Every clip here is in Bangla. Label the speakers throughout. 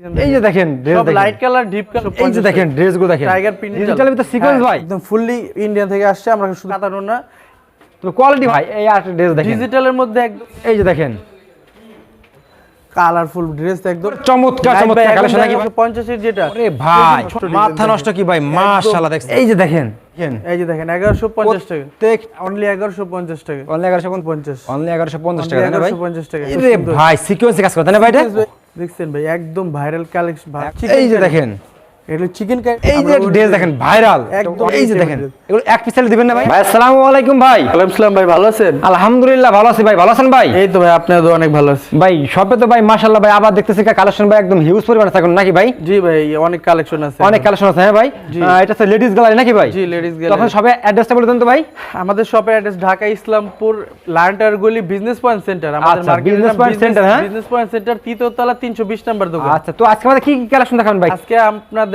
Speaker 1: এই যে দেখেন
Speaker 2: সব লাইট কালার ডিপ কালার
Speaker 1: এই যে দেখেন ড্রেসগুলো দেখেন।
Speaker 2: টাইগার প্রিন্ট
Speaker 1: ডিজিটালের ভিতরে সিকোয়েন্স ভাই।
Speaker 2: একদম ফুললি ইন্ডিয়ান থেকে আসছে আমরা শুধু না।
Speaker 1: তো কোয়ালিটি ভাই এই আট ড্রেস দেখেন।
Speaker 2: ডিজিটালের মধ্যে একদম
Speaker 1: এই যে দেখেন।
Speaker 2: কালারফুল ড্রেস একদম।
Speaker 1: চমৎকার চমৎকার কালেকশন নাকি 50
Speaker 2: এর যেটা।
Speaker 1: আরে ভাই মাথা নষ্ট কি ভাই? মাশাআল্লাহ দেখেন এই যে দেখেন। দেখেন।
Speaker 2: এই যে দেখেন এগারোশো পঞ্চাশ টাকা।
Speaker 1: প্রত্যেক
Speaker 2: অনলি এগারোশো পঞ্চাশ টাকা।
Speaker 1: অনলি এগারোশো
Speaker 2: পঞ্চাশ।
Speaker 1: অনলি এগারোশো পঞ্চাশ
Speaker 2: Only
Speaker 1: টাকা না ভাই?
Speaker 2: 1150 টাকা।
Speaker 1: এই রে ভাই সিকোয়েন্সে কাজ করে না ভাই এটা?
Speaker 2: দেখছেন ভাই একদম ভাইরাল কালেকশন
Speaker 1: এই যে দেখেন।
Speaker 2: এগুলো চিকেন
Speaker 1: এই যে ড্রেস দেখেন ভাইরাল
Speaker 2: একদম
Speaker 1: এই যে দেখেন এগুলো এক পিস দিবেন না ভাই? ভাই আসসালামু আলাইকুম ভাই।
Speaker 2: ওয়ালাইকুম সালাম ভাই ভালো আছেন?
Speaker 1: আলহামদুলিল্লাহ ভালো আছি ভাই। ভালো আছেন ভাই?
Speaker 2: এই তো ভাই আপনার তো অনেক ভালো আছে।
Speaker 1: ভাই শপে তো ভাই মাশাআল্লাহ ভাই আবার দেখতেছি কালেকশন ভাই একদম হিউজ পরিমাণে থাকুন নাকি ভাই?
Speaker 2: জি ভাই অনেক কালেকশন আছে।
Speaker 1: অনেক কালেকশন আছে হ্যাঁ ভাই? এটা হচ্ছে লেডিস গ্যালারি নাকি ভাই?
Speaker 2: জি লেডিস
Speaker 1: তখন
Speaker 2: গ্যালারি
Speaker 1: অ্যাড্রেসটা বলে দেন তো ভাই।
Speaker 2: আমাদের শপের অ্যাড্রেস ঢাকা ইসলামপুর লান্টার গলি বিজনেস পয়েন্ট সেন্টার আমাদের
Speaker 1: হ্যাঁ?
Speaker 2: বিজনেস পয়েন্ট সেন্টার তৃতীয় তলা 320 নাম্বার দোকান।
Speaker 1: আচ্ছা তো আজকে আমাদের কি কি কালেকশন দেখাবেন ভাই?
Speaker 2: আজকে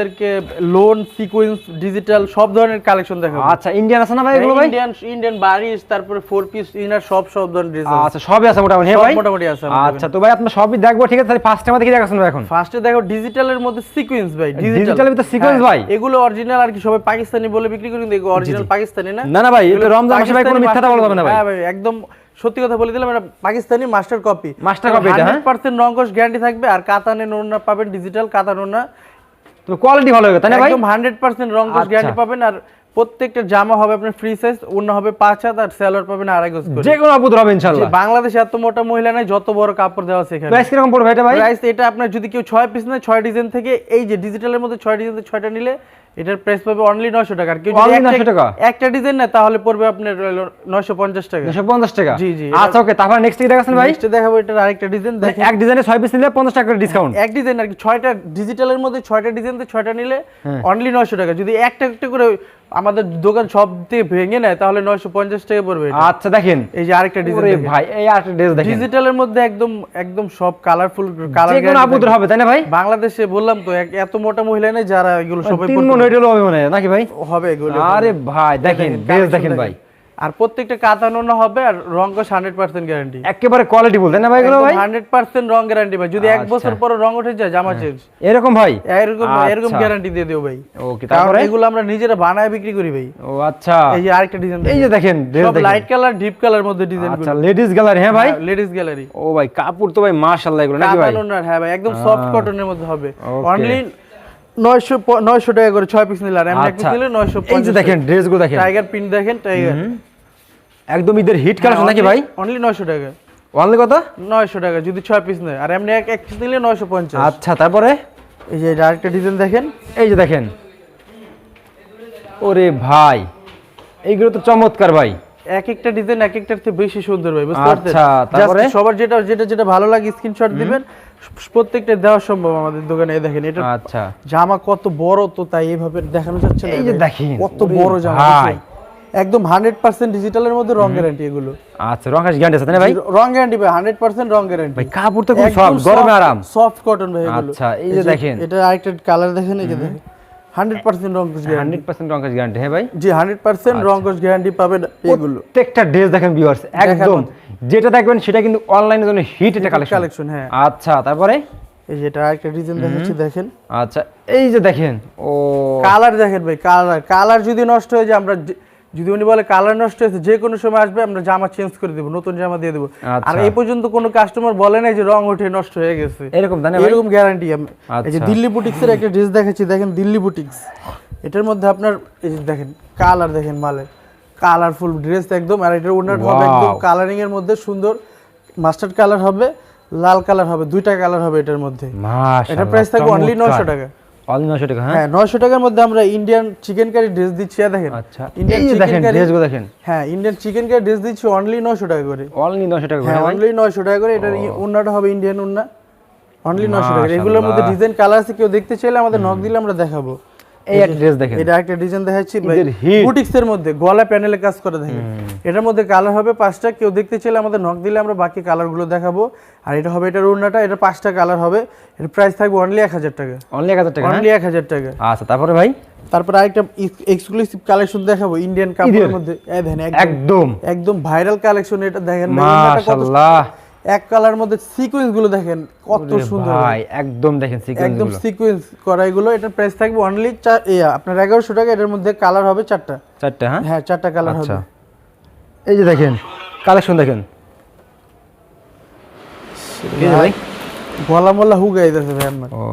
Speaker 2: আপনাদেরকে লোন সিকোয়েন্স ডিজিটাল সব ধরনের কালেকশন দেখাবো।
Speaker 1: আচ্ছা ইন্ডিয়ান আছে না ভাই এগুলো ভাই?
Speaker 2: ইন্ডিয়ান ইন্ডিয়ান বারিশ তারপরে ফোর পিস ইনার সব সব ধরনের ড্রেস
Speaker 1: আচ্ছা সবই আছে মোটামুটি হ্যাঁ ভাই?
Speaker 2: মোটামুটি আছে
Speaker 1: আচ্ছা তো ভাই আপনার সবই দেখব ঠিক আছে? তাহলে ফার্স্ট আমাদের কি দেখাচ্ছেন ভাই এখন?
Speaker 2: ফার্স্টে দেখো ডিজিটালের মধ্যে সিকোয়েন্স ভাই
Speaker 1: ডিজিটালের ভিতরে sequence ভাই?
Speaker 2: এগুলো অরিজিনাল আর কি সবাই পাকিস্তানি বলে বিক্রি করি কিন্তু এগুলো অরিজিনাল পাকিস্তানি না?
Speaker 1: না না ভাই এটা রমজান মাসে ভাই কোনো মিথ্যাটা বলা যাবে না ভাই।
Speaker 2: হ্যাঁ ভাই একদম সত্যি কথা বলে দিলাম এটা Pakistani master copy
Speaker 1: master copy এটা, হ্যাঁ?
Speaker 2: 100% রঙ্কশ গ্যারান্টি থাকবে আর কাতানে নোনা পাবেন ডিজিটাল কাতা নোনা
Speaker 1: তো কোয়ালিটি ভালো হবে তাই না ভাই?
Speaker 2: একদম 100% রং
Speaker 1: আচ্ছা।
Speaker 2: গ্যারান্টি পাবেন আর প্রত্যেকটা জামা হবে আপনার ফ্রি সাইজ অন্য হবে পাঁচ হাত আর সেলর পাবেন আড়াই গজ করে।
Speaker 1: যে কোনো আপুদ হবে ইনশাআল্লাহ
Speaker 2: বাংলাদেশে এত মোটা মহিলা নাই যত বড় কাপড় দেওয়া আছে এখানে।
Speaker 1: প্রাইস কীরকম পড়বে এটা ভাই?
Speaker 2: প্রাইস এটা আপনার যদি কেউ ছয় পিস নেয় ছয় ডিজাইন থেকে এই যে ডিজিটালের মধ্যে ছয় ডিজাইন ছয়টা নিলে এটার প্রাইস পাবে অনলি নয়শো টাকা। আর কেউ যদি একটা-
Speaker 1: 900 টাকা?
Speaker 2: একটা ডিজাইন না তাহলে পড়বে আপনার নয়শো পঞ্চাশ টাকা।
Speaker 1: দুশো পঞ্চাশ টাকা?
Speaker 2: জি, জি,
Speaker 1: আচ্ছা ওকে তারপর নেক্সট কি দেখাছেন ভাই।
Speaker 2: নেক্সট দেখাবো এটার আরেকটা ডিজাইন দেখেন।
Speaker 1: এক ডিজাইনে 6 পিস নিলে পঞ্চাশ টাকা করে ডিসকাউন্ট
Speaker 2: এক ডিজাইন আর কি 6টা ডিজিটালের মধ্যে 6টা ডিজাইন ছয়টা নিলে
Speaker 1: হ্যাঁ।
Speaker 2: অনলি নয়শো টাকা। যদি একটা একটা করে আমাদের দোকান সব দিয়ে ভেঙে নেয় তাহলে নয়শো পঞ্চাশ টাকা পড়বে
Speaker 1: আচ্ছা দেখেন।
Speaker 2: এই যে আরেকটা
Speaker 1: ডিজিটাল
Speaker 2: ডিজাইন
Speaker 1: ভাই এই আরেকটা ড্রেস দেখেন।
Speaker 2: ডিজিটালের মধ্যে একদম একদম সব কালারফুল কালার
Speaker 1: যে আপুদের হবে তাই না ভাই?
Speaker 2: বাংলাদেশে বললাম তো এত মোটা মহিলা নেই যারা এগুলো সবাই
Speaker 1: তিন মন হবে মনে হয়, নাকি ভাই?
Speaker 2: হবে এগুলো।
Speaker 1: আরে ভাই দেখেন ড্রেস দেখেন। ভাই।
Speaker 2: আর প্রত্যেকটা কাতানো হবে আর রঙ্কশ হান্ড্রেড পার্সেন্ট গ্যারান্টি
Speaker 1: একেবারে কোয়ালিটি বলতে না ভাই ভাই?
Speaker 2: হান্ড্রেড পার্সেন্ট রং গ্যারান্টি ভাই। যদি এক
Speaker 1: আচ্ছা।
Speaker 2: বছর পরে রং উঠে যায় জামা চেঞ্জ
Speaker 1: এরকম ভাই?
Speaker 2: এরকম এরকম
Speaker 1: আচ্ছা।
Speaker 2: গ্যারান্টি দিয়ে দেবো ভাই।
Speaker 1: ওকে তারপরে?
Speaker 2: এগুলো আমরা নিজেরা বানায় বিক্রি করি ভাই।
Speaker 1: ও আচ্ছা।
Speaker 2: এই যে আরেকটা ডিজাইন
Speaker 1: এই যে দেখেন।
Speaker 2: সব লাইট কালার ডিপ কালার মধ্যে ডিজাইন
Speaker 1: আচ্ছা লেডিস গ্যালারি হ্যাঁ ভাই?
Speaker 2: লেডিস গ্যালারি
Speaker 1: ও ভাই কাপড় তো ভাই মাশাআল্লাহ এগুলো নাকি ভাই?
Speaker 2: কাতানো হ্যাঁ ভাই একদম সফট কটনের মধ্যে হবে. অনলি নয়শো নয়শো টাকা করে ছয় পিস নিলে আর এমনি এক পিস
Speaker 1: আচ্ছা।
Speaker 2: নিলে নয়শো
Speaker 1: এই যে দেখেন ড্রেসগুলো দেখেন।
Speaker 2: টাইগার প্রিন্ট দেখেন টাইগার
Speaker 1: একদম ঈদের হিট কালেকশন নাকি ভাই?
Speaker 2: অনলি নয়শো টাকা।
Speaker 1: অনলি কত?
Speaker 2: নয়শো টাকা যদি ছয় পিস নেয়। আর এমনি এক এক পিস নিলে নয়শো পঞ্চাশ।
Speaker 1: আচ্ছা তারপরে?
Speaker 2: এই যে আরেকটা ডিজাইন দেখেন।
Speaker 1: এই যে দেখেন। ওরে ভাই এইগুলো তো চমৎকার ভাই।
Speaker 2: এক একটা ডিজাইন এক একটার থেকে বেশি সুন্দর ভাই বুঝতে পারছেন?
Speaker 1: আচ্ছা, তারপরে?
Speaker 2: সবার যেটা যেটা যেটা ভালো লাগে স্ক্রিনশট দিবেন। প্রত্যেকটা দেওয়া সম্ভব আমাদের দোকানে দেখেন এটা
Speaker 1: আচ্ছা।
Speaker 2: জামা কত বড় তো তাই এইভাবে দেখানো যাচ্ছে না
Speaker 1: এই যে দেখেন,
Speaker 2: কত বড় জামা
Speaker 1: ভাই।
Speaker 2: একদম হান্ড্রেড পার্সেন্ট ডিজিটালের মধ্যে রং গ্যারান্টি এগুলো।
Speaker 1: আচ্ছা রঙাস গ্যান্ড আছে না ভাই?
Speaker 2: রং গ্যারান্টি ভাই হান্ড্রেড পার্সেন্ট রং গ্যারান্টি
Speaker 1: ভাই কাপড় তো খুব সফট গরমে আরাম।
Speaker 2: সফট কটন ভাই এগুলো।
Speaker 1: আচ্ছা, এই যে দেখেন।
Speaker 2: এটা আরেকটা কালার দেখেন এই যে দেখেন। হান্ড্রেড পার্সেন্ট রং গ্যারান্টি
Speaker 1: হান্ড্রেড পার্সেন্ট রঙাস গ্যান্ড হ্যাঁ ভাই?
Speaker 2: জি হান্ড্রেড পার্সেন্ট রং গ্যারান্টি পাবেন এগুলো।
Speaker 1: প্রত্যেকটা ড্রেস দেখেন ভিউয়ার্স একদম। যেটা দেখবেন সেটা কিন্তু অনলাইনের জন্য হিট এটা কালেকশন
Speaker 2: কালেকশন হ্যাঁ।
Speaker 1: আচ্ছা তারপরে?
Speaker 2: এই যে এটা আরেকটা ডিজাইন দেখাচ্ছি দেখেন।
Speaker 1: আচ্ছা এই যে দেখেন ও।
Speaker 2: কালার দেখেন ভাই কালার কালার যদি নষ্ট হয়ে যায় আমরা যদি উনি বলে কালার নষ্ট হয়েছে যে কোনো সময় আসবে আমরা জামা চেঞ্জ করে দেবো নতুন জামা দিয়ে দেবো। আর
Speaker 1: আচ্ছা।
Speaker 2: এই পর্যন্ত কোনো কাস্টমার বলে নাই যে রং উঠে নষ্ট হয়ে গেছে।
Speaker 1: এরকম
Speaker 2: এরকম গ্যারান্টি এই যে
Speaker 1: আচ্ছা।
Speaker 2: দিল্লি বুটিক্সের একটা ড্রেস দেখাচ্ছি দেখেন দিল্লি বুটিক্স এটার মধ্যে আপনার এই যে দেখেন কালার দেখেন মালের। কালারফুল ড্রেস একদম আর এটার ওনার হবে একদম কালারিং এর মধ্যে সুন্দর মাস্টার্ড কালার হবে লাল কালার হবে দুইটা কালার হবে এটার মধ্যে। এটার প্রাইস থাকবে অনলি নয়শো টাকা।
Speaker 1: অনলি 900 টাকা হ্যাঁ?
Speaker 2: হ্যাঁ নয়শো টাকার মধ্যে আমরা ইন্ডিয়ান চিকেন কারি ড্রেস দিচ্ছি দেখেন
Speaker 1: আচ্ছা।
Speaker 2: ইন্ডিয়ান
Speaker 1: দেখেন ড্রেসগুলো দেখেন।
Speaker 2: হ্যাঁ ইন্ডিয়ান চিকেন কারি ড্রেস দিচ্ছি অনলি নয়শো টাকা করে।
Speaker 1: অনলি 900 টাকা
Speaker 2: করে
Speaker 1: হ্যাঁ
Speaker 2: অনলি নয়শো টাকা করে এটার উন্নাটা হবে ইন্ডিয়ান উন্না। অনলি নয়শো টাকা এগুলোর মধ্যে ডিজাইন কালার আছে কেউ দেখতে চাইলে আমাদের নক দিলে আমরা দেখাবো।
Speaker 1: এই একটা ড্রেস দেখেন।
Speaker 2: এটা একটা ডিজাইন দেখাচ্ছি বুটিক্স এর মধ্যে গলা প্যানেলে কাজ করে দেখেন। এটার মধ্যে কালার হবে পাঁচটা কেউ দেখতে চাইলে আমাদের নক দিলে আমরা বাকি কালার দেখাবো। আর এটা হবে এটার উন্নাটা এটা পাঁচটা কালার হবে। এর প্রাইস থাকবে অনলি এক হাজার টাকা।
Speaker 1: অনলি 1000 টাকা হ্যাঁ
Speaker 2: অনলি এক হাজার টাকা।
Speaker 1: আচ্ছা তারপরে ভাই?
Speaker 2: তারপর আরেকটা এক্সক্লুসিভ কালেকশন দেখাবো ইন্ডিয়ান কাপড়ের মধ্যে। দেখেন একদম।
Speaker 1: একদম।
Speaker 2: ভাইরাল কালেকশন এটা দেখেন
Speaker 1: মাশাআল্লাহ
Speaker 2: এক কালার মধ্যে সিকোয়েন্সগুলো দেখেন কত সুন্দর।
Speaker 1: ভাই একদম দেখেন সিকোয়েন্স
Speaker 2: একদম সিকোয়েন্স করা এগুলো এটার প্রাইস থাকবে অনলি আপনার এগারোশো টাকা এটার মধ্যে কালার হবে চারটা।
Speaker 1: চারটা হ্যাঁ?
Speaker 2: হ্যাঁ চারটা কালার
Speaker 1: আচ্ছা।
Speaker 2: হবে।
Speaker 1: এই যে দেখেন কালেকশন দেখেন। ভাই।
Speaker 2: গলা মলা হুগাই দিতেছে ভাই আমার।
Speaker 1: ও।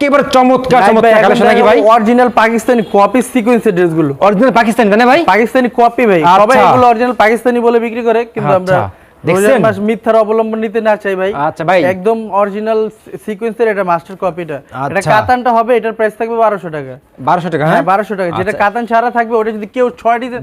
Speaker 1: একেবারে চমৎকার চমৎকার কালেকশন নাকি ভাই?
Speaker 2: অরিজিনাল পাকিস্তানি কপি সিকোয়েন্সের ড্রেসগুলো
Speaker 1: অরিজিনাল পাকিস্তানি তাই না ভাই?
Speaker 2: পাকিস্তানি কপি ভাই।
Speaker 1: আচ্ছা।
Speaker 2: সবাই এগুলো অরিজিনাল পাকিস্তানি বলে বিক্রি করে কিন্তু আমরা
Speaker 1: আচ্ছা। দেখছেন?
Speaker 2: মাস মিথ্যার অবলম্বন নিতে না চাই ভাই
Speaker 1: আচ্ছা ভাই।
Speaker 2: একদম অরিজিনাল সিকোয়েন্সের এটা মাস্টার কপিটা এটা
Speaker 1: আচ্ছা।
Speaker 2: কাতানটা হবে এটার প্রাইস থাকবে বারোশো টাকা
Speaker 1: বারোশো টাকা
Speaker 2: হ্যাঁ
Speaker 1: হ্যাঁ
Speaker 2: বারোশো টাকা যেটা
Speaker 1: আচ্ছা।
Speaker 2: কাতান ছাড়া থাকবে ওটা যদি কেউ ডিজাইন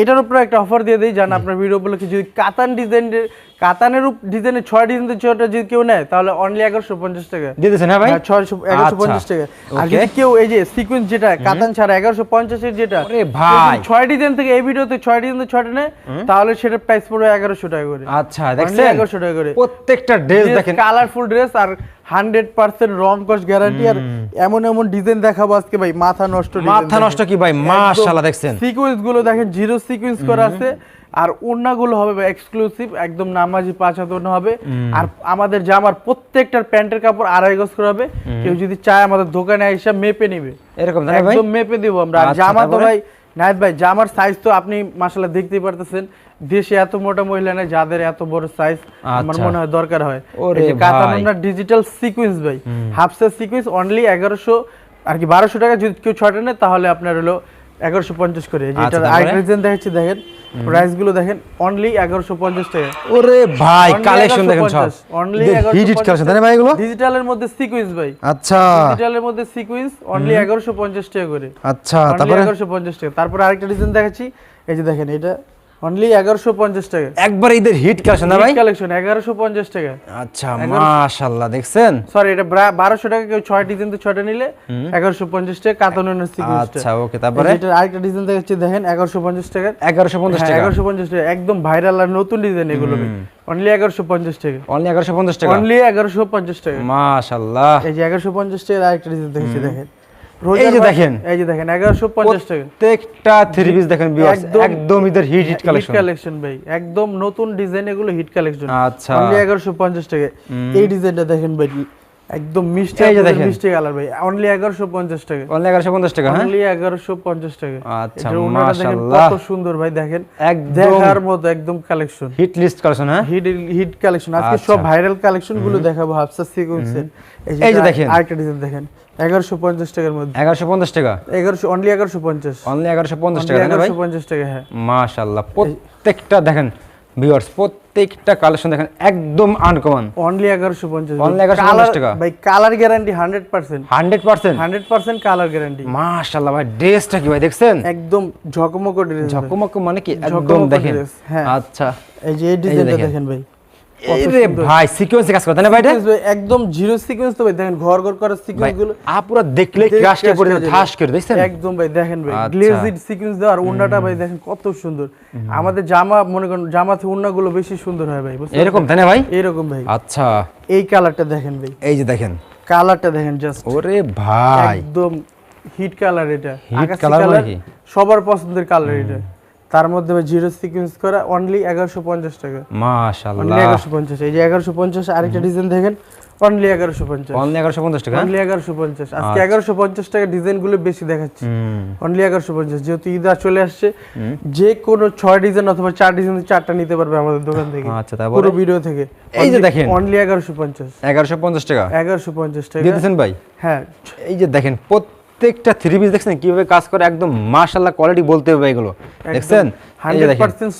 Speaker 2: এটার উপর একটা অফার দিয়ে দিই জান আপনার ভিডিও বলে যদি কাতান ডিজাইনের কাতানের ডিজাইনের ছয় ডিজাইন ছয়টা যদি কেউ নেয় তাহলে অনলি এগারোশো পঞ্চাশ টাকা।
Speaker 1: দিয়ে দিয়েছেন হ্যাঁ ভাই?
Speaker 2: হ্যাঁ, ছয়শো এগারোশো পঞ্চাশ
Speaker 1: আচ্ছা।
Speaker 2: টাকা। আর যদি কেউ এই যে সিকোয়েন্স যেটা কাতান ছাড়া এগারোশো পঞ্চাশের যেটা
Speaker 1: ভাই।
Speaker 2: ছয় ডিজাইন থেকে এই ভিডিওতে ছয় ডিজাইন ছয়টা নেয় তাহলে সেটার প্রাইস পড়বে এগারোশো টাকা করে।
Speaker 1: আচ্ছা দেখছেন?
Speaker 2: এগারোশো টাকা করে।
Speaker 1: প্রত্যেকটা ড্রেস দেখেন।
Speaker 2: কালারফুল ড্রেস আর হান্ড্রেড পার্সেন্ট রং কস্ট গ্যারান্টি আর এমন এমন ডিজাইন দেখাবো আজকে ভাই মাথা নষ্ট
Speaker 1: মাথা নষ্ট কি ভাই? মাশাআল্লাহ দেখছেন?
Speaker 2: সিকোয়েন্সগুলো দেখেন জিরো সিকোয়েন্স করা আছে। আর ওড়নাগুলো হবে এক্সক্লুসিভ একদম নামাজি পাঁচ হাত ওড়না হবে। আর আমাদের জামার প্রত্যেকটার প্যান্টের কাপড় আড়াই গজ করে হবে। কেউ যদি চায় আমাদের দোকানে এসে মেপে নিবে।
Speaker 1: এরকম
Speaker 2: একদম মেপে দিব আমরা।
Speaker 1: আচ্ছা,
Speaker 2: জামা তো ভাই নাইত ভাই জামার সাইজ তো আপনি মাশাআল্লাহ দেখতেই পারতেছেন। দেশে এত মোটা মহিলা নেই যাদের এত বড় সাইজ আমার
Speaker 1: আচ্ছা।
Speaker 2: মনে হয় দরকার হয়।
Speaker 1: ওরে
Speaker 2: এই যে কাতান
Speaker 1: ভাই।
Speaker 2: ডিজিটাল সিকোয়েন্স ভাই। হাফ সাইজ সিকোয়েন্স অনলি এগারোশো আর কি বারোশো টাকা যদি কেউ ছয়টা নেয় তাহলে আপনার হলো এগারোশো পঞ্চাশ করে।
Speaker 1: আচ্ছা,
Speaker 2: যেটা
Speaker 1: তারপরে?
Speaker 2: দেখাচ্ছি দেখেন। প্রাইসগুলো দেখেন অনলি এগারোশো পঞ্চাশ টাকা।
Speaker 1: ওরে ভাই কালেকশন দেখেন সব।
Speaker 2: 1150 only
Speaker 1: হিট হিট কালেকশন তাই ভাই এগুলো?
Speaker 2: ডিজিটালের মধ্যে সিকোয়েন্স ভাই।
Speaker 1: আচ্ছা।
Speaker 2: ডিজিটালের মধ্যে সিকোয়েন্স অনলি এগারোশো পঞ্চাশ টাকা করে।
Speaker 1: আচ্ছা তারপরে?
Speaker 2: এগারোশো পঞ্চাশ টাকা। তারপরে আরেকটা ডিজাইন দেখাচ্ছি। এই যে দেখেন এটা অনলি এগারোশো পঞ্চাশ টাকা
Speaker 1: একবার ঈদের হিট কালেকশন না ভাই
Speaker 2: কালেকশন এগারোশো পঞ্চাশ টাকা
Speaker 1: আচ্ছা মাশাআল্লাহ দেখছেন
Speaker 2: সরি এটা বারোশো টাকা কেউ ডিজাইন তো নিলে টাকা কাতানোর সিকুয়েন্সটা
Speaker 1: আচ্ছা ওকে তারপরে
Speaker 2: এটা আরেকটা ডিজাইন দেখাচ্ছি দেখেন এগারোশো পঞ্চাশ টাকা একদম ভাইরাল আর নতুন ডিজাইন এগুলো অনলি এগারোশো পঞ্চাশ টাকা
Speaker 1: অনলি এগারোশো পঞ্চাশ টাকা
Speaker 2: অনলি এগারোশো পঞ্চাশ টাকা
Speaker 1: মাশাআল্লাহ
Speaker 2: এই যে এগারোশো পঞ্চাশ টাকা আরেকটা ডিজাইন দেখেছি দেখেন
Speaker 1: এই যে দেখেন।
Speaker 2: এই যে দেখেন এগারোশো পঞ্চাশ টাকা।
Speaker 1: প্রত্যেকটা থ্রি পিস দেখেন ভিউয়ার্স একদম- ঈদের hit hit
Speaker 2: hit
Speaker 1: collection
Speaker 2: collection ভাই একদম নতুন ডিজাইন এগুলো হিট কালেকশন
Speaker 1: আচ্ছা।
Speaker 2: অনলি এগারোশো পঞ্চাশ টাকা এই ডিজাইনটা দেখেন ভাই একদম মিষ্টি
Speaker 1: এই যে দেখেন।
Speaker 2: মিষ্টি কালার ভাই। অনলি এগারোশো পঞ্চাশ টাকা।
Speaker 1: অনলি এগারোশো পঞ্চাশ টাকা হ্যাঁ?
Speaker 2: অনলি এগারোশো পঞ্চাশ টাকা।
Speaker 1: আচ্ছা, মাশাআল্লাহ।
Speaker 2: কত সুন্দর ভাই দেখেন। দেখার মতো একদম কালেকশন
Speaker 1: হিট লিস্ট কালেকশন হ্যাঁ?
Speaker 2: হিট হিট কালেকশন আজকে
Speaker 1: আচ্ছা।
Speaker 2: সব ভাইরাল কালেকশনগুলো দেখাবো হাফসা সিকোয়েন্সের
Speaker 1: এই যে দেখেন।
Speaker 2: আরেকটা ডিজাইন দেখেন। এগারোশো পঞ্চাশ টাকার মধ্যে।
Speaker 1: এগারোশো পঞ্চাশ টাকা?
Speaker 2: এগারোশো অনলি এগারোশো পঞ্চাশ।
Speaker 1: অনলি এগারোশো পঞ্চাশ টাকা না ভাই?
Speaker 2: এগারোশো পঞ্চাশ টাকা হ্যাঁ।
Speaker 1: মাশাআল্লাহ। প্রত্যেকটা দেখেন ভিউয়ার্স প্রত্যেকটা কালেকশন দেখেন একদম আনকমন
Speaker 2: অনলি এগারোশো পঞ্চাশ।
Speaker 1: Only 1150 টাকা।
Speaker 2: ভাই colour guarantee hundred percent
Speaker 1: hundred percent
Speaker 2: hundred percent colour guarantee
Speaker 1: মাশাআল্লাহ ভাই ড্রেসটা কি ভাই দেখছেন?
Speaker 2: একদম ঝকমকো ড্রেস।
Speaker 1: ঝকমক মানে কি? একদম দেখেন।
Speaker 2: হ্যাঁ।
Speaker 1: আচ্ছা।
Speaker 2: এই যে এই ডিজাইনটা
Speaker 1: দেখেন।
Speaker 2: ভাই।
Speaker 1: ভাই সিকোয়েন্সে কাজ করে না ভাই
Speaker 2: একদম জিরো সিকোয়েন্স তো ভাই দেখেন ঘর ঘর করার সিকোয়েন্সগুলো।
Speaker 1: আপুরা দেখলে
Speaker 2: দেখে
Speaker 1: ক্রাশ কে পড়ে ঠাস করে দেখছেন?
Speaker 2: একদম ভাই দেখেন ভাই
Speaker 1: আচ্ছা।
Speaker 2: গ্লেজড সিকোয়েন্স দেওয়া আর ওন্নাটা ভাই দেখেন কত সুন্দর। আমাদের জামা মনে করেন জামাতে ওন্নাগুলো বেশি সুন্দর হয় ভাই
Speaker 1: এরকম তাই না ভাই?
Speaker 2: এরকম ভাই।
Speaker 1: আচ্ছা।
Speaker 2: এই কালারটা দেখেন ভাই।
Speaker 1: এই যে দেখেন।
Speaker 2: কালারটা দেখেন জাস্ট
Speaker 1: ওরে ভাই।
Speaker 2: একদম হিট কালার এটা।
Speaker 1: Colour মানে
Speaker 2: কালার সবার পছন্দের কালার এটা। তার মধ্যে জিরো সিকোয়েন্স করা অনলি এগারোশো পঞ্চাশ টাকা।
Speaker 1: মাশাআল্লাহ।
Speaker 2: এগারোশো পঞ্চাশ। এই যে এগারোশো পঞ্চাশ আরেকটা ডিজাইন দেখেন অনলি এগারোশো পঞ্চাশ।
Speaker 1: অনলি এগারোশো পঞ্চাশ টাকা?
Speaker 2: অনলি এগারোশো পঞ্চাশ। আজকে
Speaker 1: আচ্ছা।
Speaker 2: এগারোশো পঞ্চাশ টাকা ডিজাইনগুলো বেশি দেখাচ্ছি। অনলি এগারোশো পঞ্চাশ। যেহেতু ঈদ চলে আসছে যে কোনো ছয় ডিজাইন অথবা চার ডিজাইন চারটা নিতে পারবে আমাদের দোকান থেকে।
Speaker 1: আচ্ছা তারপরে?
Speaker 2: পুরো ভিডিও থেকে।
Speaker 1: এই যে দেখেন।
Speaker 2: অনলি এগারোশো পঞ্চাশ।
Speaker 1: এগারোশো পঞ্চাশ টাকা।
Speaker 2: এগারোশো পঞ্চাশ টাকা।
Speaker 1: দিয়ে দিয়েছেন ভাই?
Speaker 2: হ্যাঁ।
Speaker 1: এই যে দেখেন প্রত্যেকটা থ্রি পিস দেখছেন কীভাবে কাজ করে? একদম মাশাআল্লাহ কোয়ালিটি বলতে হবে এগুলো। দেখছেন?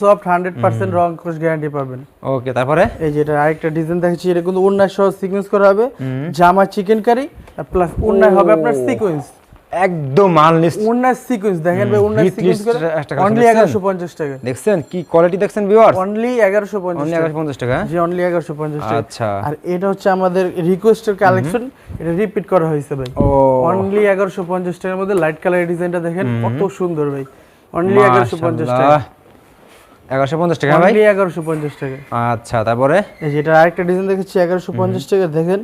Speaker 2: সফট হান্ড্রেড পার্সেন্ট রং কোর্স গ্যারান্টি পাবেন।
Speaker 1: ওকে তারপরে?
Speaker 2: এই যে এটা আরেকটা ডিজাইন দেখেছি এটা কিন্তু সিকোয়েন্স করা হবে। জামা চিকেন কারি প্লাস উন্নায় হবে আপনার সিকোয়েন্স
Speaker 1: একদম আনলিস্ট
Speaker 2: উন্নায় সিকোয়েন্স দেখেন ভাই
Speaker 1: Hit
Speaker 2: সিকোয়েন্স অনলি
Speaker 1: দেখছেন?
Speaker 2: এগারোশো পঞ্চাশ টাকা।
Speaker 1: দেখছেন? কি কোয়ালিটি দেখছেন ভিউয়ার্স
Speaker 2: অনলি এগারোশো পঞ্চাশ
Speaker 1: অনলি এগারোশো পঞ্চাশ টাকা হ্যাঁ?
Speaker 2: জি অনলি এগারোশো পঞ্চাশ টাকা।
Speaker 1: আচ্ছা।
Speaker 2: আর এটা হচ্ছে আমাদের রিকোয়েস্টের কালেকশন এটা রিপিট করা হয়েছে ভাই। অনলি এগারোশো পঞ্চাশ টাকার মধ্যে লাইট কালারের ডিজাইনটা দেখেন কত সুন্দর ভাই। অনলি এগারোশো পঞ্চাশ টাকা।
Speaker 1: এগারোশো পঞ্চাশ টাকা ভাই?
Speaker 2: অনলি এগারোশো পঞ্চাশ টাকা।
Speaker 1: আচ্ছা তারপরে?
Speaker 2: এই যে এটা আরেকটা ডিজাইন দেখেছি এগারোশো পঞ্চাশ টাকা দেখেন।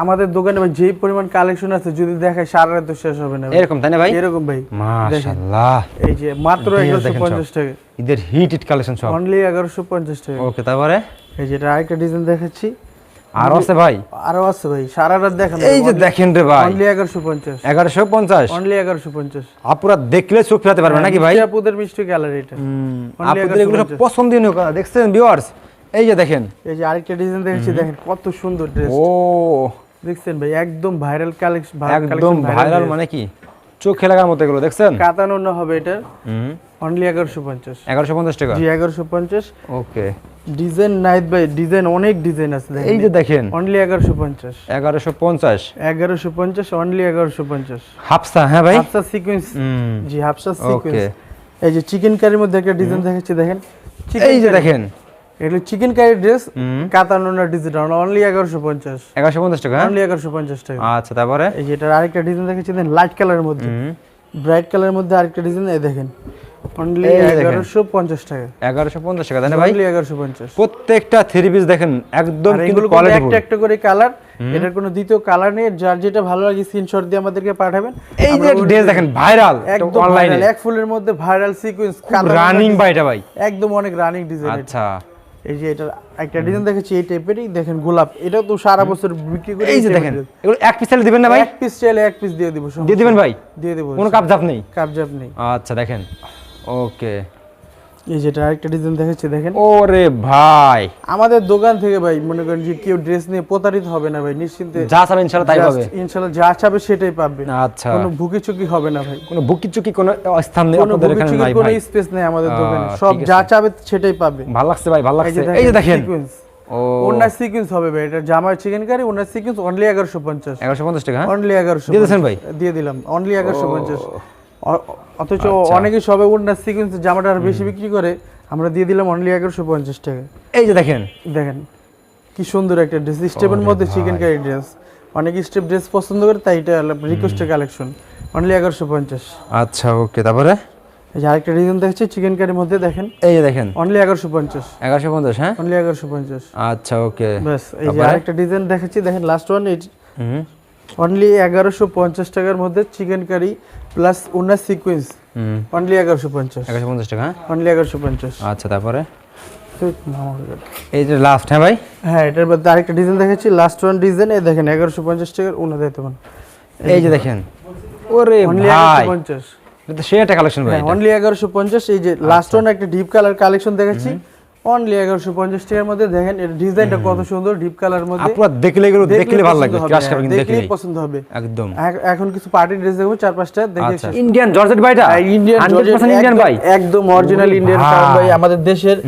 Speaker 2: আমাদের দোকানে ভাই যেই পরিমাণ কালেকশন আছে যদি দেখায় সারা রাত তো শেষ হবে না
Speaker 1: এরকম তাই না ভাই?
Speaker 2: এরকম ভাই।
Speaker 1: মাশাআল্লাহ।
Speaker 2: এই যে মাত্র
Speaker 1: Deal
Speaker 2: এগারোশো
Speaker 1: দেখেন সব।
Speaker 2: পঞ্চাশ টাকা।
Speaker 1: ঈদের হিট হিট কালেকশন সব।
Speaker 2: অনলি এগারোশো পঞ্চাশ টাকা।
Speaker 1: ওকে তারপরে?
Speaker 2: এই যেটা আরেকটা ডিজাইন দেখাচ্ছি।
Speaker 1: আর আছে ভাই?
Speaker 2: আরও আছে ভাই। সারা রাত দেখেন
Speaker 1: এই যে দেখেন রে ভাই।
Speaker 2: অনলি এগারোশো পঞ্চাশ।
Speaker 1: এগারোশো পঞ্চাশ?
Speaker 2: অনলি এগারোশো পঞ্চাশ।
Speaker 1: আপুরা দেখলে চোখ ফেরাতে পারবে নাকি ভাই?
Speaker 2: আপুদের মিষ্টি গ্যালারি এটা।
Speaker 1: আপনাদের এগুলো
Speaker 2: 1150
Speaker 1: পছন্দনীয় দেখছেন ভিউয়ার্স এই যে দেখেন।
Speaker 2: এই যে আরেকটা ডিজাইন দেখেছি দেখেন কত সুন্দর ড্রেস
Speaker 1: ও।
Speaker 2: দেখছেন ভাই একদম ভাইরাল কালেকশন
Speaker 1: একদম ভাইরাল মানে কি? চোখে লাগার মতো এগুলো দেখছেন?
Speaker 2: কাতানো না হবে এটা অনলি এগারোশো পঞ্চাশ।
Speaker 1: এগারোশো পঞ্চাশ টাকা?
Speaker 2: জি এগারোশো পঞ্চাশ।
Speaker 1: ওকে।
Speaker 2: ডিজাইন নাইট ভাই ডিজাইন অনেক ডিজাইন আছে
Speaker 1: এই যে দেখেন।
Speaker 2: অনলি এগারোশো পঞ্চাশ।
Speaker 1: এগারোশো পঞ্চাশ।
Speaker 2: এগারোশো পঞ্চাশ অনলি এগারোশো পঞ্চাশ।
Speaker 1: হাফসা হ্যাঁ ভাই?
Speaker 2: হাফসা সিকোয়েন্স জি হাফসা
Speaker 1: ওকে।
Speaker 2: সিকোয়েন্স এই যে চিকেন কারির মধ্যে একটা ডিজাইন দেখাচ্ছি দেখেন।
Speaker 1: এই যে দেখেন।
Speaker 2: এগুলো চিকেন কারি ড্রেস
Speaker 1: হুম,
Speaker 2: কাতানো না ডিজিটাল অনলি এগারোশো পঞ্চাশ।
Speaker 1: এগারোশো পঞ্চাশ টাকা হ্যাঁ?
Speaker 2: অনলি এগারোশো পঞ্চাশ টাকা।
Speaker 1: আচ্ছা তারপরে?
Speaker 2: এই যে এটার আরেকটা ডিজাইন লাইট কালারের মধ্যে। ব্রাইট কালারের মধ্যে আরেকটা ডিজাইন এই দেখেন। অনলি
Speaker 1: এই দেখেন।
Speaker 2: এগারোশো পঞ্চাশ টাকা।
Speaker 1: এগারোশো পঞ্চাশ টাকা তাই না ভাই?
Speaker 2: অনলি এগারোশো পঞ্চাশ।
Speaker 1: প্রত্যেকটা থ্রি পিস দেখেন একদম কিন্তু কোয়ালিটি
Speaker 2: একটা একটা করে কালার এটার কোনো দ্বিতীয় কালার নেই যার যেটা ভালো লাগে স্ক্রিনশট দিয়ে আমাদেরকে পাঠাবেন।
Speaker 1: এই যে ড্রেস দেখেন ভাইরাল
Speaker 2: একদম
Speaker 1: অনলাইনে
Speaker 2: এক ফুলের মধ্যে ভাইরাল সিকোয়েন্স
Speaker 1: রানিং বা এটা ভাই।
Speaker 2: একদম অনেক রানিং ডিজাইন
Speaker 1: আচ্ছা।
Speaker 2: এই যে এটা একটা ডিজাইন দেখেছি এই টাইপেরই দেখেন গোলাপ এটাও তো সারা বছর বিক্রি করে
Speaker 1: এই যে দেখেন এগুলো এক পিস চাইলে দিবেন না ভাই?
Speaker 2: এক পিস চাইলে এক পিস দিয়ে দিব
Speaker 1: দিয়ে দিবেন ভাই?
Speaker 2: দিয়ে দেবো
Speaker 1: কোনো কাপ জাপ নেই।
Speaker 2: কাপজাপ নেই।
Speaker 1: আচ্ছা দেখেন। ওকে।
Speaker 2: এই যেটা আরেকটা ডিজাইন দেখেছি দেখেন।
Speaker 1: ওরে ভাই।
Speaker 2: আমাদের দোকান থেকে ভাই মনে করেন যে কেউ ড্রেস নিয়ে প্রতারিত হবে না ভাই নিশ্চিন্তে
Speaker 1: যা চাবেন ইনশাআল্লাহ তাই পাবে।
Speaker 2: ইনশাল্লাহ যা চাবে সেটাই পাবে।
Speaker 1: আচ্ছা।
Speaker 2: কোনো ভুকি চুকি হবে না ভাই।
Speaker 1: কোনো বুকি চুকি কোনো স্থান নেই আপনাদের এখানে নাই
Speaker 2: কোনো স্পেস নেই আমাদের দোকানে। সব যা চাবে সেটাই পাবে।
Speaker 1: ভালো লাগছে ভাই ভালো লাগছে। এই যে দেখেন।
Speaker 2: ওনার সিকোয়েন্স হবে ভাই এটা জামার চিকেন কারি ওনার সিকোয়েন্স অনলি এগারোশো পঞ্চাশ।
Speaker 1: এগারোশো পঞ্চাশ টাকা হ্যাঁ?
Speaker 2: অনলি
Speaker 1: দিয়ে দিয়েছেন ভাই?
Speaker 2: দিয়ে দিলাম অনলি এগারোশো পঞ্চাশ। অ- অথচ
Speaker 1: আচ্ছা।
Speaker 2: অনেকে সবে ওনার সিকোয়েন্স জামাটা আর বেশি বিক্রি করে আমরা দিয়ে দিলাম অনলি এগারোশো পঞ্চাশ টাকা।
Speaker 1: এই যে দেখেন।
Speaker 2: দেখেন কি সুন্দর একটা ড্রেস স্টেপের মধ্যে চিকেন কারি ড্রেস অনেক স্টেপ ড্রেস পছন্দ করে তাই এটা রিকোয়েস্টের কালেকশন অনলি এগারোশো পঞ্চাশ।
Speaker 1: আচ্ছা ওকে তারপরে?
Speaker 2: এই যে আরেকটা ডিজাইন দেখছি চিকেন কারির মধ্যে দেখেন।
Speaker 1: এই যে দেখেন।
Speaker 2: অনলি এগারোশো পঞ্চাশ।
Speaker 1: এগারোশো পঞ্চাশ হ্যাঁ?
Speaker 2: অনলি এগারোশো পঞ্চাশ।
Speaker 1: আচ্ছা ওকে
Speaker 2: ব্যাস এই যে আরেকটা ডিজাইন দেখাচ্ছি দেখেন লাস্ট ওয়ান
Speaker 1: হুম।
Speaker 2: অনলি এগারোশো পঞ্চাশ টাকার মধ্যে চিকেন কারি প্লাস ওনার সিকোয়েন্স
Speaker 1: হুম।
Speaker 2: অনলি এগারোশো পঞ্চাশ।
Speaker 1: এগারোশো পঞ্চাশ টাকা হ্যাঁ?
Speaker 2: অনলি এগারোশো পঞ্চাশ।
Speaker 1: আচ্ছা তারপরে? এই যে লাস্ট হ্যাঁ ভাই?
Speaker 2: হ্যাঁ এটার মধ্যে আরেকটা ডিজাইন দেখাচ্ছি। লাস্ট ওয়ান ডিজাইন এই দেখেন এগারোশো পঞ্চাশ টাকার ওনা দিতে পারেন।
Speaker 1: এই যে দেখেন। ওরে
Speaker 2: অনলি
Speaker 1: ভাই।
Speaker 2: পঞ্চাশ।
Speaker 1: এটা সে একটা কালেকশন ভাই
Speaker 2: হ্যাঁ অনলি এগারোশো পঞ্চাশ। এই যে লাস্ট ওয়ান একটা ডিপ কালার কালেকশন দেখাচ্ছি। অনলি এগারোশো পঞ্চাশ টাকার মধ্যে দেখেন এর ডিজাইনটা কত সুন্দর ডিপ কালার মধ্যে।
Speaker 1: আপনারা দেখলে এগুলো দেখলে ভালো লাগবে ক্রাশ
Speaker 2: হ্যাঁ,
Speaker 1: কিন্তু
Speaker 2: দেখলেই। পছন্দ হবে।
Speaker 1: একদম।
Speaker 2: এখন কিছু পার্টি ড্রেস দেখব চার পাঁচটা দেখে
Speaker 1: ইন্ডিয়ান জর্জেট ভাইটা?
Speaker 2: ইন্ডিয়ান
Speaker 1: 100% ইন্ডিয়ান ভাই?
Speaker 2: একদম অরিজিনাল ইন্ডিয়ান কারণ ভাই আমাদের দেশের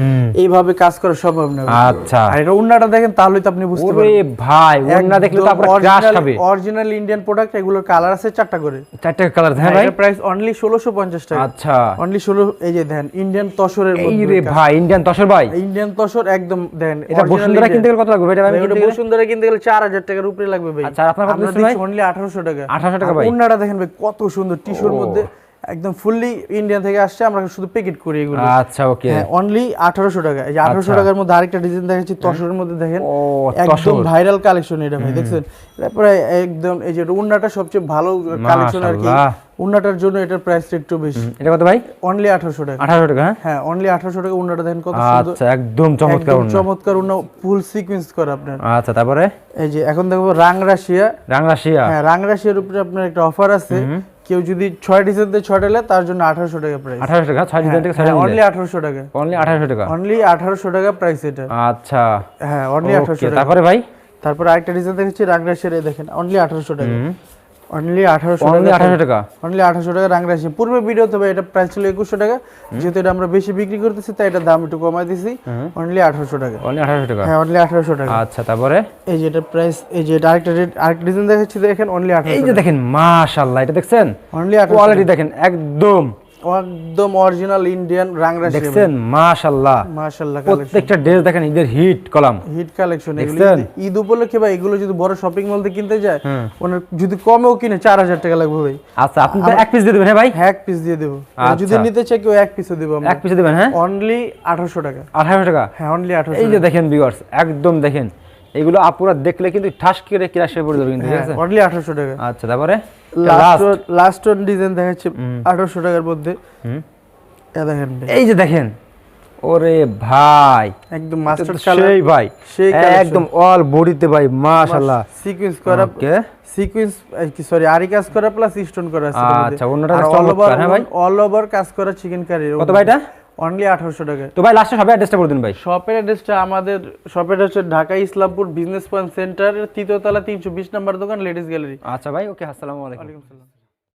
Speaker 2: এইভাবে কাজ করা সম্ভব না
Speaker 1: আচ্ছা।
Speaker 2: আর এটা উন্নাটা দেখেন তাহলেই তো আপনি বুঝতে
Speaker 1: ওরে ভাই দেখলে তো আপনারা ক্রাশ খাবে
Speaker 2: অরিজিনাল ইন্ডিয়ান প্রোডাক্ট এগুলোর কালার আছে চারটা করে।
Speaker 1: চারটা কালার হ্যাঁ ভাই?
Speaker 2: প্রাইস অনলি ষোলোশো পঞ্চাশ টাকা।
Speaker 1: আচ্ছা।
Speaker 2: অনলি ষোলো এই যে দেখেন ইন্ডিয়ান তসরের
Speaker 1: এই রে ভাই ইন্ডিয়ান তসর ভাই
Speaker 2: ইন্ডিয়ান তসর একদম দেন
Speaker 1: এটা বসুন্ধরা কিনতে গেলে কত লাগবে ভাই? এটা আমি কিনতে গেলে
Speaker 2: বসুন্ধরা কিনতে গেলে চার হাজার টাকার উপরে লাগবে ভাই।
Speaker 1: আচ্ছা, আপনার কত দিচ্ছেন ভাই?
Speaker 2: অনলি আঠারোশো টাকা।
Speaker 1: 1800 টাকা
Speaker 2: আর
Speaker 1: ভাই।
Speaker 2: উন্নাটা দেখেন ভাই কত সুন্দর টিস্যুর মধ্যে একদম ফুললি ইন্ডিয়া থেকে আসছে আমরা শুধু প্যাকেট করি এগুলো।
Speaker 1: আচ্ছা ওকে
Speaker 2: হ্যাঁ অনলি আঠারোশো টাকা। এই যে আঠারোশো
Speaker 1: আচ্ছা।
Speaker 2: টাকার মধ্যে আরেকটা ডিজাইন দেখাচ্ছি তসরের মধ্যে দেখেন।
Speaker 1: ও
Speaker 2: একদম ভাইরাল কালেকশন এটা ভাই দেখছেন? তারপরে একদম এই যে উন্নাটা সবচেয়ে ভালো কালেকশন আর কি। উন্নাটার জন্য এটার প্রাইসটা একটু বেশি।
Speaker 1: এটা কত ভাই?
Speaker 2: অনলি আঠারোশো টাকা।
Speaker 1: আঠারো টাকা হ্যাঁ?
Speaker 2: হ্যাঁ অনলি আঠারোশো টাকা উন্নাটা দেখেন কত সুন্দর।
Speaker 1: আচ্ছা একদম চমৎকার ওড়না।
Speaker 2: চমৎকার উন্না ফুল সিকোয়েন্স করা আপনার।
Speaker 1: আচ্ছা তারপরে?
Speaker 2: এই যে এখন দেখব রাং রাশিয়া
Speaker 1: রাংরাশিয়া
Speaker 2: হ্যাঁ রাং রাশিয়ার উপরে আপনার একটা অফার আছে। কেউ যদি ছয় ডিজাইন দিয়ে ছয়টা নেয় তার জন্য আঠারোশো টাকা প্রাইস
Speaker 1: আঠারোশো টাকা ছয় ডিজাইন থেকে ছয়
Speaker 2: অনলি আঠারোশো টাকা।
Speaker 1: অনলি আঠারোশো টাকা?
Speaker 2: অনলি আঠারোশো টাকা প্রাইস এটা।
Speaker 1: আচ্ছা।
Speaker 2: হ্যাঁ অনলি আঠারোশো টাকা।
Speaker 1: তারপরে ভাই?
Speaker 2: তারপরে আরেকটা ডিজাইন দেখেছি এই দেখেন অনলি আঠারোশো টাকা। অনলি টাকা অনলি আঠারোশো টাকা রাংরাশি পূর্বে ভিডিওতে ভাই এটা প্রাইস ছিল টাকা। যেহেতু এটা আমরা বেশি বিক্রি করতেছি তাই এটা দাম একটু কমাই অনলি আঠারোশো টাকা।
Speaker 1: অনলি টাকা?
Speaker 2: হ্যাঁ অনলি আঠারোশো টাকা।
Speaker 1: আচ্ছা তারপরে?
Speaker 2: এই যে এটা প্রাইস এই যে এটা আরেকটা আরেকটা ডিজাইন দেখাচ্ছি দেখেন অনলি
Speaker 1: এই
Speaker 2: আঠারোশো
Speaker 1: যে দেখেন মাশাআল্লাহ এটা দেখছেন?
Speaker 2: অনলি
Speaker 1: কোয়ালিটি দেখেন একদম।
Speaker 2: একদম অরিজিনাল ইন্ডিয়ান রাংরাশি
Speaker 1: দেখছেন? মাশাআল্লাহ।
Speaker 2: মাশাআল্লাহ
Speaker 1: প্রত্যেকটা ড্রেস দেখেন ঈদের হিট কলাম।
Speaker 2: হিট কালেকশন এগুলো? ঈদ উপলক্ষে ভাই এগুলো যদি বড় শপিং মল থেকে কিনতে যায় ওনার যদি কমেও কিনে চার হাজার টাকা লাগবে ভাই।
Speaker 1: আচ্ছা আপনি তো এক পিস দিয়ে দেবেন হ্যাঁ ভাই?
Speaker 2: হ্যাঁ এক পিস দিয়ে দেবো। আর যদি
Speaker 1: আচ্ছা।
Speaker 2: নিতে চাই কেউ এক পিসও দেবো
Speaker 1: এক পিস দেবেন হ্যাঁ?
Speaker 2: অনলি আঠারোশো টাকা।
Speaker 1: আঠারোশো টাকা?
Speaker 2: হ্যাঁ অনলি আঠারোশো
Speaker 1: এই যে দেখেন ভিউয়ার্স একদম দেখেন। এগুলো আপুরা দেখলে কিন্তু ঠাস করে ক্রাশ হয়ে পড়ে যাবে কিন্তু ঠিক আছে?
Speaker 2: অনলি আঠারোশো টাকা।
Speaker 1: আচ্ছা তারপরে?
Speaker 2: লাস্ট ওয়ান ডিজাইন দেখাচ্ছে আঠারোশো টাকার মধ্যে। দেখেন
Speaker 1: এই যে দেখেন। ওরে ভাই।
Speaker 2: একদম মাস্টার
Speaker 1: সেই ভাই।
Speaker 2: সেই
Speaker 1: একদম অল বডিতে ভাই মাশাআল্লাহ।
Speaker 2: সিকোয়েন্স করা সিকোয়েন্স কি সরি আরি কাজ করা প্লাস স্টোন করা আছে
Speaker 1: আচ্ছা, অন্যটা
Speaker 2: অল ওভার
Speaker 1: হ্যাঁ ভাই?
Speaker 2: অল ওভার কাজ করা চিকেন কারি
Speaker 1: কত ভাই এটা?
Speaker 2: অনলি 1800 টাকা
Speaker 1: তো ভাই লাস্টে শপের অ্যাড্রেসটা বলে দিন ভাই।
Speaker 2: শপের অ্যাড্রেসটা আমাদের শপের হচ্ছে Dhaka Islampur business point centre তৃতীয় তলা তিনশো বিশ নাম্বার দোকান লেডিস গ্যালারি
Speaker 1: আচ্ছা ভাই ওকে আসসালামু আলাইকুম।
Speaker 2: আলাইকুম সালাম